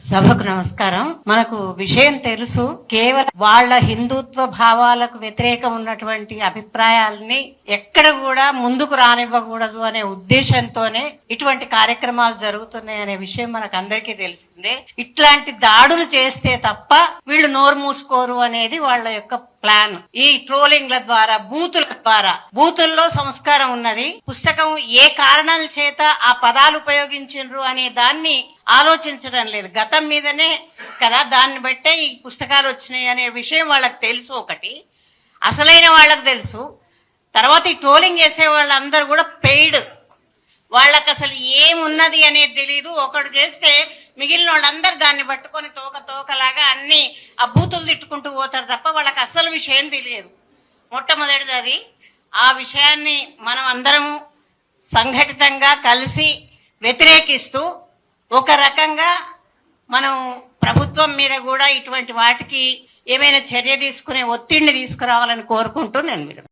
సభకు నమస్కారం. మనకు విషయం తెలుసు. కేవలం వాళ్ళ హిందుత్వ భావాలకు వ్యతిరేకం ఉన్నటువంటి అభిప్రాయాలని ఎక్కడ కూడా ముందుకు రానివ్వకూడదు అనే ఉద్దేశంతోనే ఇటువంటి కార్యక్రమాలు జరుగుతున్నాయి అనే విషయం మనకు అందరికీ తెలిసిందే. ఇట్లాంటి దాడులు చేస్తే తప్ప వీళ్ళు నోరు మూసుకోరు అనేది వాళ్ళ యొక్క ప్లాన్. ఈ ట్రోలింగ్ల ద్వారా బూతుల ద్వారా బూతుల్లో సంస్కారం ఉన్నది. పుస్తకం ఏ కారణాల చేత ఆ పదాలు ఉపయోగించిండ్రు అనే దాన్ని ఆలోచించడం లేదు. గతం మీదనే కదా దాన్ని బట్టే ఈ పుస్తకాలు వచ్చినాయి అనే విషయం వాళ్ళకి తెలుసు ఒకటి. అసలైన వాళ్ళకి తెలుసు. తర్వాత ఈ ట్రోలింగ్ చేసే వాళ్ళందరూ కూడా పెయిడ్. వాళ్ళకి అసలు ఏమున్నది అనేది తెలియదు ఒకడు చేస్తే మిగిలిన వాళ్ళందరూ దాన్ని పట్టుకొని తోక తోకలాగా అన్ని అభూతులు తిట్టుకుంటూ పోతారు తప్ప వాళ్ళకి అసలు విషయం తెలియదు. మొట్టమొదటిది అది ఆ విషయాన్ని మనం అందరం సంఘటితంగా కలిసి వ్యతిరేకిస్తూ ఒక రకంగా మనం ప్రభుత్వం మీద కూడా ఇటువంటి వాటికి ఏమైనా చర్య తీసుకునే ఒత్తిడిని తీసుకురావాలని కోరుకుంటూ నేను మీరు